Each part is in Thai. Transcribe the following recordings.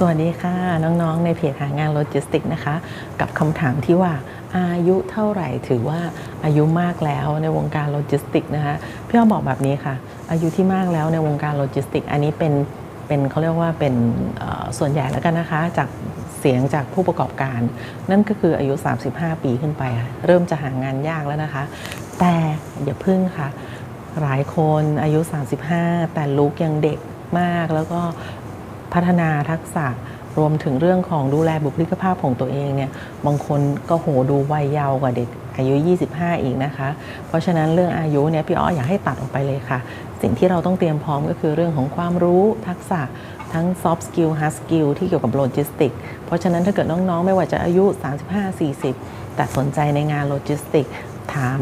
สวัสดีค่ะ น้องๆ ในเพจหางานโลจิสติกนะคะ กับคำถามที่ว่าอายุเท่าไหร่ถือว่าอายุมากแล้วในวงการโลจิสติกนะคะพี่อ้อมบอกแบบนี้ค่ะ อายุที่มากแล้วในวงการโลจิสติก อันนี้เป็นเป็นเขาเรียกว่าเป็นส่วนใหญ่แล้วกันนะคะ จากเสียงจากผู้ประกอบการ นั่นก็คืออายุ 35 ปีขึ้นไป เริ่มจะหางานยากแล้วนะคะ แต่อย่าพึ่งค่ะ หลายคนอายุ 35 แต่ลุกยังเด็กมากแล้วก็ พัฒนาทักษะรวมถึงเรื่องของดูแลบุคลิกภาพของตัวเองเนี่ยบางคนก็โหดูวัยเยาว์กว่าเด็กอายุ 25 อีกนะคะ เพราะฉะนั้นเรื่องอายุเนี่ยพี่อ้ออยากให้ตัดออกไปเลยค่ะ สิ่งที่เราต้องเตรียมพร้อมก็คือเรื่องของความรู้ทักษะทั้ง soft skill hard skill ที่เกี่ยวกับโลจิสติก เพราะฉะนั้นถ้าเกิดน้องๆ ไม่ว่าจะอายุ 35-40 แต่สนใจในงานโลจิสติก ถาม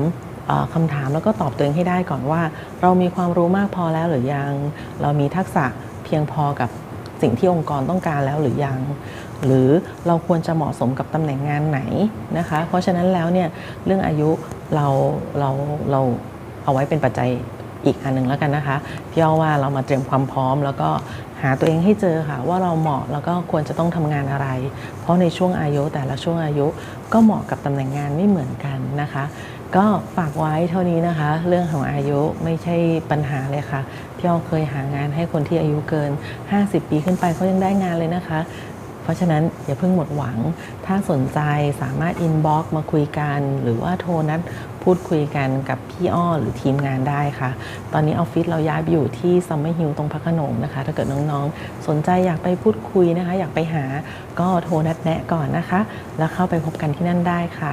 คำถามแล้วก็ตอบตัวเองให้ได้ก่อนว่า เรามีความรู้มากพอแล้วหรือยัง เรามีทักษะเพียงพอกับ สิ่งที่องค์กรต้องการแล้วหรือยัง หรือเราควรจะเหมาะสมกับตำแหน่งงานไหนนะคะ เพราะฉะนั้นแล้วเนี่ยเรื่องอายุเราเราเราเอาไว้เป็นปัจจัยอีกอันหนึ่งแล้วกันนะคะพี่อ้อว่าเรามาเตรียมความพร้อม แล้วก็หาตัวเองให้เจอค่ะ ว่าเราเหมาะแล้วก็ควรจะต้องทำงานอะไร เพราะในช่วงอายุแต่ละช่วงอายุก็เหมาะกับตำแหน่งงานไม่เหมือนกันนะคะ ก็ฝากไว้เท่านี้นะคะ เรื่องของอายุไม่ใช่ปัญหาเลยค่ะพี่อ้อเคยหางานให้คนที่อายุเกิน 50 ปีขึ้นไปเขายังได้งานเลยนะคะ เพราะฉะนั้นอย่าเพิ่งหมดหวัง ถ้าสนใจสามารถอินบ็อกมาคุยกัน หรือว่าโทรนัดพูดคุยกันกับพี่อ้อหรือทีมงานได้ค่ะ ตอนนี้ออฟฟิศเราย้ายไปอยู่ที่ซัมเมอร์ฮิลตรงพระโขนงนะคะ ถ้าเกิดน้องๆ สนใจอยากไปพูดคุยนะคะ อยากไปหาก็โทรนัดแนะก่อนนะคะ แล้วเข้าไปพบกันที่นั่นได้ค่ะ